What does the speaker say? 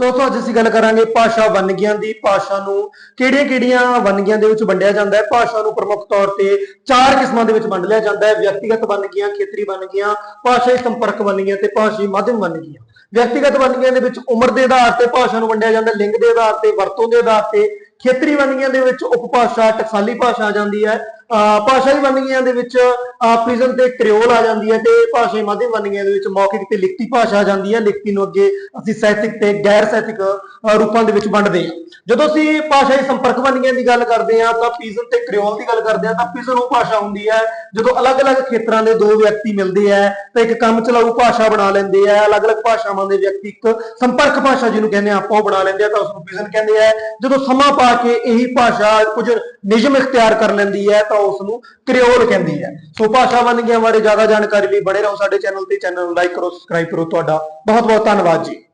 ਦੋਸਤੋ, ਅੱਜ ਅਸੀਂ ਗੱਲ ਕਰਾਂਗੇ ਭਾਸ਼ਾ ਵੰਨਗੀਆਂ ਦੀ। ਭਾਸ਼ਾ ਨੂੰ ਕਿਹੜੀਆਂ-ਕਿਹੜੀਆਂ ਵੰਨਗੀਆਂ ਦੇ ਵਿੱਚ ਵੰਡਿਆ ਜਾਂਦਾ ਹੈ? ਭਾਸ਼ਾ ਨੂੰ ਪ੍ਰਮੁੱਖ ਤੌਰ ਤੇ ਚਾਰ ਕਿਸਮਾਂ ਦੇ ਵਿੱਚ ਵੰਡ ਲਿਆ ਜਾਂਦਾ ਹੈ। ਵਿਅਕਤੀਗਤ ਵੰਨਗੀਆਂ, ਖੇਤਰੀ ਵੰਨਗੀਆਂ ਭਾਸ਼ਾਈ ਸੰਪਰਕ ਵੰਨਗੀਆਂ ਤੇ ਭਾਸ਼ਾਈ ਮਾਧਿਅਮ ਵੰਨਗੀਆਂ। ਵਿਅਕਤੀਗਤ ਵੰਨਗੀਆਂ ਦੇ ਵਿੱਚ ਉਮਰ ਦੇ ਆਧਾਰ ਤੇ ਭਾਸ਼ਾ ਨੂੰ ਵੰਡਿਆ ਜਾਂਦਾ ਲਿੰਗ ਦੇ ਆਧਾਰ ਤੇ, ਵਰਤੋਂ ਦੇ ਆਧਾਰ ਤੇ ਖੇਤਰੀ ਵੰਨਗੀਆਂ ਦੇ ਵਿੱਚ ਉਪਭਾਸ਼ਾ, ਟਕਸਾਲੀ ਭਾਸ਼ਾ ਆ ਜਾਂਦੀ ਹੈ। ਭਾਸ਼ਾਈ ਵੰਨਗੀਆਂ ਦੇ ਵਿੱਚ ਪ੍ਰਿਜ਼ਨ ਤੇ ਕ੍ਰਿਓਲ ਆ ਜਾਂਦੀ ਹੈ ਤੇ ਭਾਸ਼ਾਈ ਮਾਧਿਅਮ ਵੰਨਗੀਆਂ ਦੇ ਵਿੱਚ ਮੌਖਿਕ ਤੇ ਲਿਖਤੀ ਭਾਸ਼ਾ ਆ ਜਾਂਦੀ ਹੈ। ਲਿਖਤੀ ਨੂੰ ਅੱਗੇ ਅਸੀਂ ਸਾਹਿਤਿਕ ਤੇ ਗੈਰ ਸਾਹਿਤਿਕ ਰੂਪਾਂ ਦੇ ਵਿੱਚ ਵੰਡਦੇ ਹਾਂ। ਜਦੋਂ ਅਸੀਂ ਭਾਸ਼ਾਈ ਸੰਪਰਕ ਵੰਨਗੀਆਂ ਦੀ ਗੱਲ ਕਰਦੇ ਹਾਂ, ਤਾਂ ਪੀਜ਼ਨ ਤੇ ਕ੍ਰਿਓਲ ਦੀ ਗੱਲ ਕਰਦੇ ਹਾਂ, ਤਾਂ ਪੀਜ਼ਨ ਉਹ ਭਾਸ਼ਾ ਹੁੰਦੀ ਹੈ ਜਦੋਂ ਅਲੱਗ-ਅਲੱਗ ਖੇਤਰਾਂ ਦੇ ਦੋ ਵਿਅਕਤੀ ਮਿਲਦੇ ਆ ਤਾਂ ਇੱਕ ਕੰਮ ਚਲਾਊ ਭਾਸ਼ਾ ਬਣਾ ਲੈਂਦੇ ਆ ਅਲੱਗ-ਅਲੱਗ ਭਾਸ਼ਾਵਾਂ ਦੇ ਵਿਅਕਤੀ ਇੱਕ ਸੰਪਰਕ ਭਾਸ਼ਾ ਜਿਹਨੂੰ ਕਹਿੰਦੇ ਆ ਆਪਾਂ ਉਹ ਬਣਾ ਲੈਂਦੇ ਆ ਤਾਂ ਉਸ ਨੂੰ ਪੀਜ਼ਨ ਕਹਿੰਦੇ ਆ ਜਦੋਂ ਸਮਾਂ ਪਾ ਕੇ ਇਹੀ ਭਾਸ਼ਾ ਕੁਝ ਨਿਯਮ ਇਖਤਿਆਰ ਕਰ ਲੈਂਦੀ ਹੈ, ਤਾਂ ਤਾਂ ਉਸ ਨੂੰ ਕ੍ਰਿਓਲ ਕਹਿੰਦੀ ਹੈ। ਸੋ ਭਾਸ਼ਾ ਵੰਨਗੀਆਂ ਬਾਰੇ ਜ਼ਿਆਦਾ ਜਾਣਕਾਰੀ ਲਈ ਬਣੇ ਰਹੋ ਸਾਡੇ ਚੈਨਲ ਤੇ। ਚੈਨਲ ਨੂੰ ਲਾਈਕ ਕਰੋ ਸਬਸਕ੍ਰਾਈਬ ਕਰੋ। ਤੁਹਾਡਾ ਬਹੁਤ ਬਹੁਤ ਧੰਨਵਾਦ ਜੀ।